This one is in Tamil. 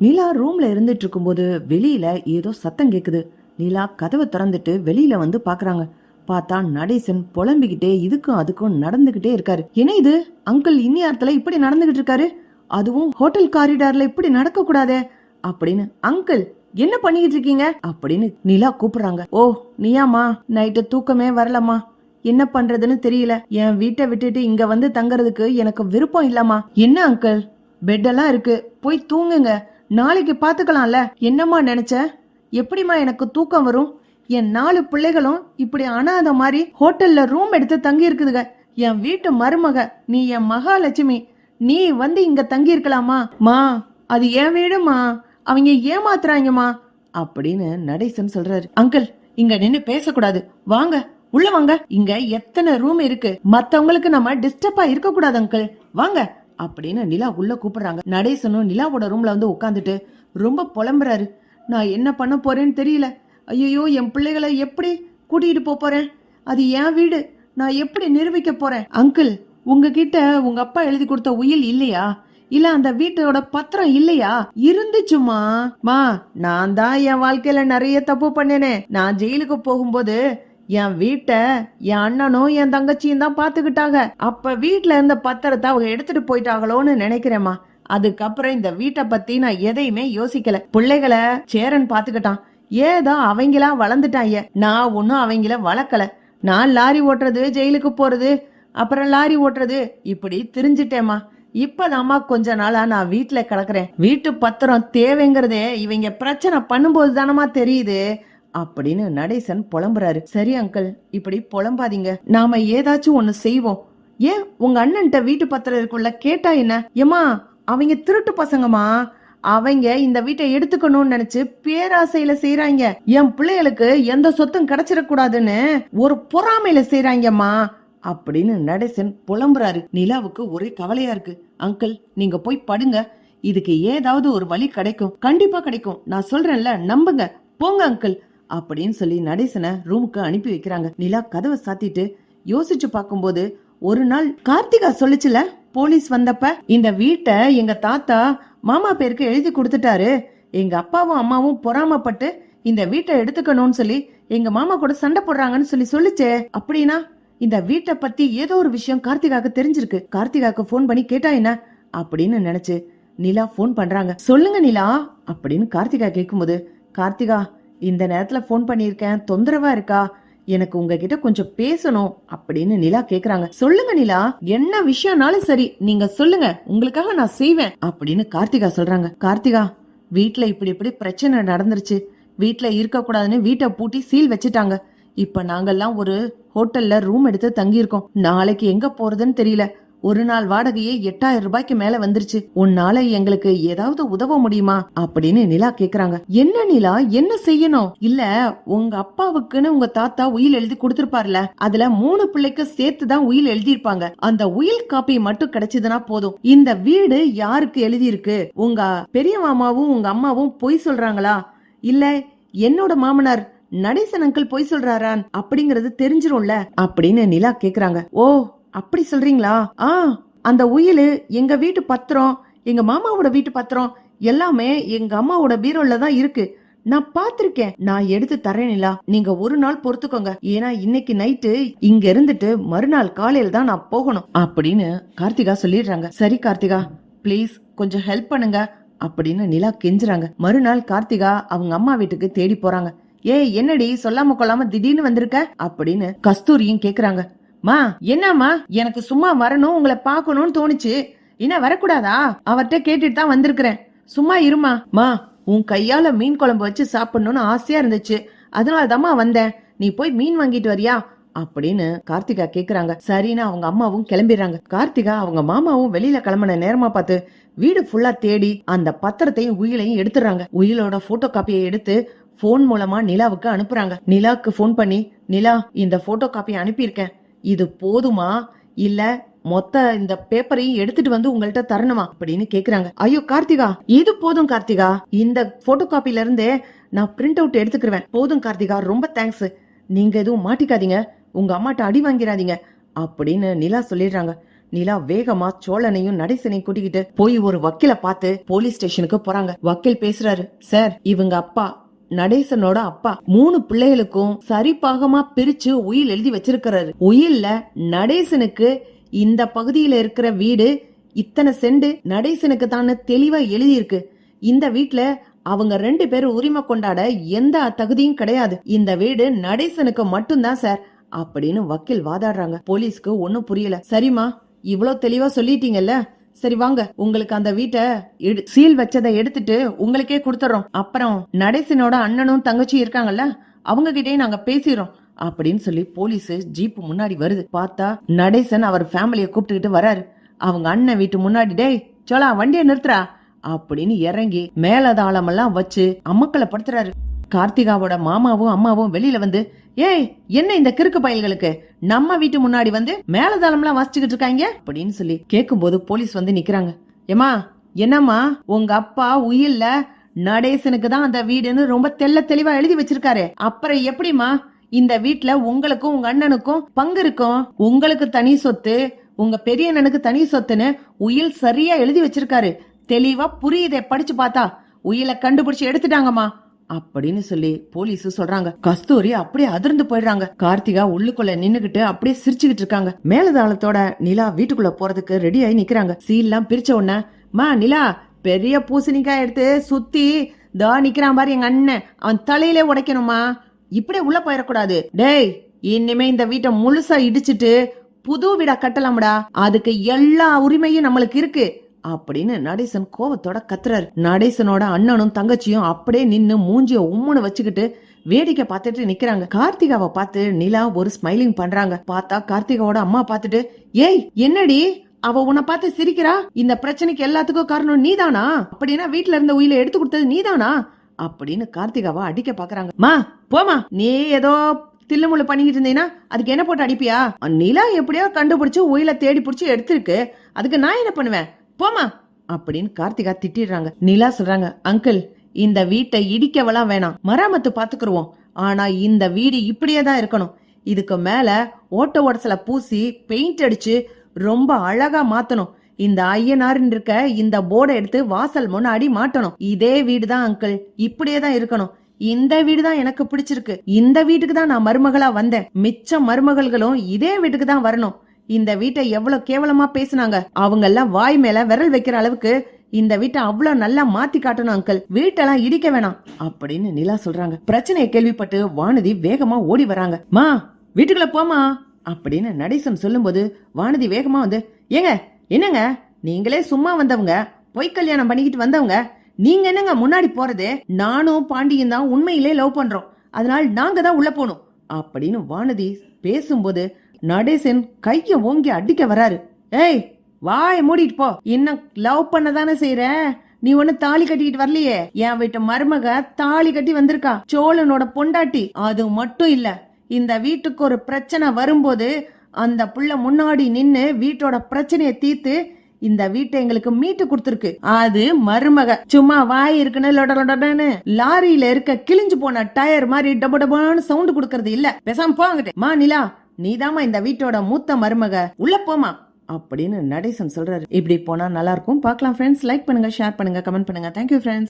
நிலா ரூம்ல இருந்துட்டு இருக்கும்போது வெளியில ஏதோ சத்தம் கேக்குது. நிலா கதவை திறந்துட்டு வெளியில வந்து பாக்குறாங்க. பார்த்தா நடேசன் புலம்பிக்கிட்டே இதுக்கும் அதுக்கும் நடந்துகிட்டே இருக்காரு. என்ன இது? அங்கிள் இன்னியாரத்துல இப்படி நடந்துகிட்டு இருக்காரு அதுவும் ஹோட்டல் காரிடார்ல இப்படி நடக்க கூடாதே அப்படின்னு அங்கிள் என்ன பண்ணிக்கிட்டு இருக்கீங்க அப்படின்னு நிலா கூப்பிடுறாங்க. ஓ நீயாமா நைட்டு தூக்கமே வரலம்மா. என்ன பண்றதுன்னு தெரியல. என் வீட்டை விட்டுட்டு இங்க வந்து தங்கறதுக்கு எனக்கு விருப்பம் இல்லம்மா. என்ன அங்கிள்? பெட்டெல்லாம் இருக்கு. போய் தூங்குங்க. நாளைக்கு பாத்துக்கலாம்ல. என்னம்மா நினைச்ச? எப்படிம்மா எனக்கு தூக்கம் வரும்? என் நாலு பிள்ளைகளும் இப்படி அனாத மாதிரி ஹோட்டல்ல ரூம் எடுத்து தங்கி இருக்குதுங்க என் வீட்டு மருமக நீ என் மகாலட்சுமி நீ வந்து இங்க தங்கி இருக்கலாமா மா அது என் வீடுமா? அவங்க ஏமாத்துறாங்கம்மா. அப்படின்னு நடேசன் சொல்றாரு. அங்கிள் இங்க நின்னு பேசக்கூடாது. வாங்க உள்ள வாங்க. இங்க எத்தனை ரூம் இருக்கு? மத்தவங்களுக்கு நம்ம டிஸ்டர்பா இருக்க கூடாது அங்கிள். வாங்க. அப்படின்னு நிலா உள்ள கூப்பிடுறாங்க. நடேசனும் நிலாவோட ரூம்ல வந்து உட்காந்துட்டு ரொம்ப புலம்புறாரு. நான் என்ன பண்ண போறேன்னு தெரியல. ஐயோ என் பிள்ளைகளை எப்படி கூட்டிட்டு போக போறேன்? அது என் வீடு. நான் எப்படி நிரூபிக்க போறேன்? அங்கிள் உங்ககிட்ட உங்க அப்பா எழுதி கொடுத்த உயில் இல்லையா? இல்ல அந்த வீட்டோட பத்திரம் இல்லையா? இருந்துச்சுமா மா நான் தான் என் வாழ்க்கையில நிறைய தப்பு பண்ணேனே. நான் ஜெயிலுக்கு போகும்போது என் வீட்டை என் அண்ணனும் என் தங்கச்சியும் தான் பார்த்துக்கிட்டாங்க. அப்ப வீட்டில் இருந்த பத்திரத்தை அவங்க எடுத்துட்டு போயிட்டாங்களோன்னு நினைக்கிறேம்மா. அதுக்கப்புறம் இந்த வீட்டை பத்தி நான் எதையுமே யோசிக்கல. பிள்ளைகளை சேரன் பாத்துக்கிட்டான் ஏதோ அவங்களா வளர்ந்துட்டாங்க. நான் ஒன்னும் அவங்கள வளர்க்கல. நான் லாரி ஓட்டுறது ஜெயிலுக்கு போறது அப்புறம் லாரி ஓட்டுறது இப்படி திரிஞ்சிட்டேம்மா. இப்பதாம்மா கொஞ்ச நாளா நான் வீட்டுல கிடக்குறேன். வீட்டு பத்திரம் தேவைங்கிறதே இவங்க பிரச்சனை பண்ணும்போது தானமா தெரியுது. அப்படின்னு நடேசன் புலம்புறாரு. சரி அங்கிள் இப்படி புலம்பாதீங்க. நாம ஏதாச்சும் ஒன்னு செய்வோம். ஏன் உங்க அண்ணன்ட்ட வீட்டு பத்திரம் இருக்குள்ள கேட்டா என்ன? ஏமா அவங்க திருட்டு பசங்கம்மா. அவங்க இந்த வீட்டை எடுத்துக்கணும்னு நினைச்சு பேராசையில செய்யறாங்க என் பிள்ளைகளுக்கு எந்த சொத்தும் கிடைச்சிடக்கூடாதுன்னு ஒரு பொறாமையில செய்யறாங்கம்மா அப்படின்னு நடேசன் புலம்புறாரு. நிலாவுக்கு ஒரே கவலையா இருக்கு. அங்கிள் நீங்க போய் படுங்க. இதுக்கு ஏதாவது ஒரு வழி கிடைக்கும். கண்டிப்பா கிடைக்கும். நான் சொல்றேன்ல நம்புங்க. போங்க அங்கிள் அப்படின்னு சொல்லி நடேசனை ரூமுக்கு அனுப்பி வைக்கிறாங்க. நிலா கதவை சாத்திட்டு யோசிச்சு பார்க்கும்போது ஒரு நாள் கார்த்திகா சொல்லுச்சுல போலீஸ் வந்தப்ப இந்த வீட்டை எங்க தாத்தா மாமா பேருக்கு எழுதி கொடுத்துட்டாரு. எங்க அப்பாவும் அம்மாவும் பொறாமப்பட்டு இந்த வீட்டை எடுத்துக்கணும்னு சொல்லி எங்க மாமா கூட சண்டை போடுறாங்கன்னு சொல்லி சொல்லுச்சே. அப்படின்னா இந்த வீட்டை பத்தி ஏதோ ஒரு விஷயம் கார்த்திகாக்கு தெரிஞ்சிருக்கு. கார்த்திகாக்கு ஃபோன் பண்ணி கேட்டா என்ன? அப்படின்னு நினைச்சு நிலா ஃபோன் பண்றாங்க. சொல்லுங்க நிலா அப்படின்னு கார்த்திகா கேட்கும்போது கார்த்திகா இந்த நேரத்தில் ஃபோன் பண்ணியிருக்கேன். தொந்தரவா இருக்கா? எனக்கு உங்ககிட்ட கொஞ்சம் பேசணும் அப்படின்னு நிலா கேக்குறாங்க. சொல்லுங்க நிலா என்ன விஷயம்னாலும் சரி நீங்க சொல்லுங்க. உங்களுக்காக நான் செய்வேன் அப்படின்னு கார்த்திகா சொல்றாங்க. கார்த்திகா வீட்டுல இப்படி இப்படி பிரச்சனை நடந்துருச்சு. வீட்டுல இருக்க கூடாதுன்னு வீட்டை பூட்டி சீல் வச்சுட்டாங்க. இப்ப நாங்கெல்லாம் ஒரு ஹோட்டல்ல ரூம் எடுத்து தங்கியிருக்கோம். நாளைக்கு எங்க போறதுன்னு தெரியல. ஒரு நாள் வாடகையே எட்டாயிரம் ரூபாய்க்கு மேல வந்துருச்சு. உன்னால எங்களுக்கு ஏதாவது உதவ முடியுமா? அப்படின்னு நிலா கேக்குறாங்க. என்ன நிலா? என்ன செய்யணும்? இல்ல உங்க அப்பாவுக்குன்னு உங்க தாத்தா உயில் எழுதி கொடுத்திருப்பார்ல அதுல மூணு பிள்ளைக்கு சேர்த்து தான் உயில் எழுதியிருப்பாங்க. அந்த உயில் காப்பி மட்டும் கிடைச்சதுன்னா போதும். இந்த வீடு யாருக்கு எழுதியிருக்கு? உங்க பெரிய மாமாவும் உங்க அம்மாவும் பொய் சொல்றாங்களா? இல்ல என்னோட மாமனார் நடேசன் அங்கிள் பொய் சொல்றாரான் அப்படிங்கறது தெரிஞ்சிரும்ல? அப்படின்னு நிலா கேக்குறாங்க. ஓ அப்படி சொல்றீங்களா? ஆ அந்த உயில் எங்க வீட்டு பத்திரம் எங்க மாமாவோட வீட்டு பத்திரம் எல்லாமே எங்க அம்மாவோட பீரோல தான் இருக்கு. நான் பாத்திருக்கேன். நான் எடுத்து தரேன் நிலா. நீங்க ஒரு நாள் பொறுத்துக்கோங்க. ஏன்னா இன்னைக்கு நைட்டு இங்க இருந்துட்டு மறுநாள் காலையில தான் நான் போகணும். அப்படின்னு கார்த்திகா சொல்லிடுறாங்க. சரி கார்த்திகா ப்ளீஸ் கொஞ்சம் ஹெல்ப் பண்ணுங்க. அப்படின்னு நிலா கெஞ்சுறாங்க. மறுநாள் கார்த்திகா அவங்க அம்மா வீட்டுக்கு தேடி போறாங்க. ஏய் என்னடி சொல்லாம கொள்ளாம திடீர்னு வந்திருக்க? அப்படின்னு கஸ்தூரியும் கேக்குறாங்க. மா என்னம்மா? எனக்கு சும்மா வரணும் உங்களை பார்க்கணும்னு தோணுச்சு. என்ன வரக்கூடாதா? அவர்கிட்ட கேட்டுட்டு தான் வந்திருக்கிறேன். சும்மா இருமா. மா உன் கையால மீன் குழம்பு வச்சு சாப்பிடணும்னு ஆசையா இருந்துச்சு. அதனால தாம்மா வந்தேன். நீ போய் மீன் வாங்கிட்டு வரியா? அப்படின்னு கார்த்திகா கேக்குறாங்க. சரின்னு அவங்க அம்மாவும் கிளம்பிடுறாங்க. கார்த்திகா அவங்க மாமாவும் வெளியில கிளம்பின நேரமா பார்த்து வீடு ஃபுல்லா தேடி அந்த பத்திரத்தையும் உயிலையும் எடுத்துறாங்க உயிலோட போட்டோ காப்பியை எடுத்து போன் மூலமா நிலாவுக்கு அனுப்புறாங்க. நிலாவுக்கு ஃபோன் பண்ணி நிலா இந்த போட்டோ காப்பியை அனுப்பியிருக்கேன். இது போதுமா? இல்ல மொத்த இந்த பேப்பரையும் எடுத்துட்டு வந்து உங்கள்ட்ட தரணுமா? அப்படின்னு கேக்குறாங்க. ஐயோ கார்த்திகா இது போதும் கார்த்திகா. இந்த போட்டோ காப்பில இருந்தே நான் பிரிண்ட் அவுட் எடுத்துக்கிருவேன். போதும் கார்த்திகா ரொம்ப தேங்க்ஸ் நீங்க எதுவும் மாட்டிக்காதீங்க. உங்க அம்மாட்ட அடி வாங்கிறாதீங்க அப்படின்னு நிலா சொல்லிடுறாங்க. நிலா வேகமா சோழனையும் நடேசனையும் கூட்டிக்கிட்டு போய் ஒரு வக்கீல பார்த்து போலீஸ் ஸ்டேஷனுக்கு போறாங்க. வக்கீல் பேசுறாரு சார் இவங்க அப்பா நடேசனோட அப்பா. மூணு பிள்ளைகளுக்கும் சரிபாகமா பிரிச்சு உயில் எழுதி வச்சிருக்கிறாரு. உயில்ல நடேசனுக்கு இந்த பகுதியில இருக்கிற வீடு இத்தனை செண்டு நடேசனுக்கு தான் தெளிவா எழுதியிருக்கு. இந்த வீட்டுல அவங்க ரெண்டு பேரும் உரிமை கொண்டாட எந்த தகுதியும் கிடையாது. இந்த வீடு நடேசனுக்கு மட்டும்தான் சார் அப்படின்னு வக்கீல் வாதாடுறாங்க. போலீஸ்க்கு ஒன்னும் புரியல. சரிம்மா இவ்வளோ தெளிவா சொல்லிட்டீங்கல்ல? சரி வாங்க உங்களுக்கு அந்த வீட்டை சீல் வச்சதை எடுத்துட்டு உங்களுக்கே கொடுத்துறோம். அப்புறம் நடேசனோட அண்ணனும் தங்கச்சி இருக்காங்கல்ல அவங்க கிட்டயும் நாங்க பேசிடுறோம் அப்படின்னு சொல்லி போலீஸ் ஜீப் முன்னாடி வருது. பார்த்தா நடேசன் அவர் ஃபேமிலிய கூப்பிட்டுக்கிட்டு வராரு. அவங்க அண்ணன் வீட்டு முன்னாடி டேய் சோலா வண்டியை நிறுத்துறா அப்படின்னு இறங்கி மேலதாளமெல்லாம் வச்சு அம்மக்களை படுத்துறாரு கார்த்திகாவோட மாமாவும் அம்மாவும் வெளியில வந்து ஏய் என்ன இந்த கிறுக்கு பயல்களுக்கு? நம்ம வீட்டு முன்னாடி வந்து மேலதாளம்லாம் வாசிச்சுக்கிட்டு இருக்காங்க? அப்படின்னு சொல்லி கேட்கும்போது போலீஸ் வந்து நிக்கிறாங்க. ஏமா என்னம்மா உங்க அப்பா உயில்ல நடேசனுக்கு தான் அந்த வீடுன்னு ரொம்ப தெள்ள தெளிவா எழுதி வச்சிருக்காரு. அப்புறம் எப்படிமா இந்த வீட்ல உங்களுக்கும் உங்க அண்ணனுக்கும் பங்கு இருக்கும் உங்களுக்கு தனி சொத்து உங்க பெரிய அண்ணனுக்கு தனி சொத்துன்னு உயில் சரியா எழுதி வச்சிருக்காரு. தெளிவா புரியுதே படிச்சு பார்த்தா. உயிலை கண்டுபிடிச்சு எடுத்துட்டாங்கம்மா. அப்படின்னு சொல்லி போலீஸ் சொல்றாங்க. கஸ்தூரி அப்படியே அதிர்ந்து போயிடுறாங்க. கார்த்திகா உள்ளுக்குள்ள நின்னுகிட்டு அப்படியே சிரிச்சுக்கிட்டு இருக்காங்க. மேலதாளத்தோட நிலா வீட்டுக்குள்ள போறதுக்கு ரெடி ஆகி நிக்கிறாங்க. சீல்லாம் பிரிச்ச உடனே மா நிலா பெரிய பூசணிக்காய் எடுத்து சுத்தி தா நிக்கிறான் பாரு எங்க அண்ணன். அவன் தலையிலே உடைக்கணுமா இப்படியே உள்ள போயிடக்கூடாது. டேய் இனிமே இந்த வீட்டை முழுசா இடிச்சிட்டு புது வீடா கட்டலாம்டா. அதுக்கு எல்லா உரிமையும் நம்மளுக்கு இருக்கு. அப்படின்னு நடேசன் கோவத்தோட கத்துறாரு. நடேசனோட அண்ணனும் தங்கச்சியும் அப்படியே நின்னு மூஞ்சிய உம்முன்னு வச்சுக்கிட்டு வேடிக்கை பார்த்துட்டு நிக்கிறாங்க. கார்த்திகாவை பார்த்து நிலா ஒரு ஸ்மைலிங் பண்றாங்க. பார்த்தா கார்த்திகாவோட அம்மா பார்த்துட்டு ஏய் என்னடி? அவ உன்னை பார்த்து சிரிக்கிறா? இந்த பிரச்சனைக்கு எல்லாத்துக்கும் காரணம் நீதானா? அப்படின்னா வீட்டுல இருந்த உயில எடுத்து கொடுத்தது நீதானா? அப்படின்னு கார்த்திகாவை அடிக்க பாக்குறாங்க. மா போமா நீ ஏதோ தில்லுமுள்ளு பண்ணிக்கிட்டு இருந்தீங்கன்னா அதுக்கு என்ன போட்டு அடிப்பியா? நிலா எப்படியோ கண்டுபிடிச்சு உயில தேடி பிடிச்சி எடுத்திருக்கு. அதுக்கு நான் என்ன பண்ணுவேன்? போமா அப்படின்னு கார்த்திகா திட்டிடுறாங்க. நிலா சொல்றாங்க அங்கிள் இந்த வீட்டை இடிக்கவெல்லாம் வேணாம். மராமத்து பாத்துக்குருவோம். ஆனா இந்த வீடு இப்படியே தான் இருக்கணும். இதுக்கு மேல ஓட்ட ஓடசல பூசி பெயிண்ட் அடிச்சு ரொம்ப அழகா மாத்தணும். இந்த ஐயனாருன்னு இருக்க இந்த போர்டை எடுத்து வாசல் முன்னாடி மாட்டணும். இதே வீடு தான் அங்கிள். இப்படியே தான் இருக்கணும். இந்த வீடு தான் எனக்கு பிடிச்சிருக்கு. இந்த வீட்டுக்கு தான் நான் மருமகளா வந்தேன். மிச்ச மருமகள்களும் இதே வீட்டுக்கு தான் வரணும். இந்த வீட்டை எவ்வளவு கேவலமா பேசினாங்க. அவங்க எல்லாம் வாய் மேல விரல் வைக்கிற அளவுக்கு இந்த வீட்டை அவ்வளவு நல்லா மாத்தி காட்டணும் அங்கிள் வீட்டெல்லாம் இடிக்க வேணாம் அப்படின்னு நிலா சொல்றாங்க. பிரச்சனையை கேள்விப்பட்டு வானதி வேகமா ஓடி வராங்க. மா வீட்டுக்குள்ள போமா அப்படின்னு நடேசன் சொல்லும்போது வானதி வேகமா வந்து ஏங்க என்னங்க? நீங்களே சும்மா வந்தவங்க பொய் கல்யாணம் பண்ணிக்கிட்டு வந்தவங்க நீங்க என்னங்க முன்னாடி போறது? நானும் பாண்டியும் தான் உண்மையிலே லவ் பண்றோம். அதனால நாங்க தான் உள்ள போகணும் அப்படின்னு வானதி பேசும்போது நடேசன் கைய ஓங்கி அடிக்க வராரு. ஏய் வாய மூடிட்டு போ. இன்னும் லவ் பண்ண தானே செய்யற நீ ஒண்ணு தாலி கட்டிக்கிட்டு வரலையே? என் வீட்டு மருமக தாலி கட்டி வந்திருக்கா. சோழனோட பொண்டாட்டி. அது மட்டும் இல்ல இந்த வீட்டுக்கு ஒரு பிரச்சனை வரும்போது அந்த புள்ள முன்னாடி நின்னு வீட்டோட பிரச்சனையை தீர்த்து இந்த வீட்டை எங்களுக்கு மீட்டு கொடுத்துருக்கு. அது மருமக. சும்மா வாய் இருக்குன்னு லொட லாரியில இருக்க கிழிஞ்சு போன டயர் மாதிரி டபு டபான்னு சவுண்ட் கொடுக்கறது இல்ல. பேசாம போங்கிட்டு மா நிலா நீதாம்மா இந்த வீட்டோட மூத்த மருமக. உள்ள போமா அப்படின்னு நடேசன் சொல்றாரு. இப்படி போனா நல்லா இருக்கும். பார்க்கலாம் ஃப்ரெண்ட்ஸ் லைக் பண்ணுங்க ஷேர் பண்ணுங்க கமெண்ட் பண்ணுங்க. Thank you friends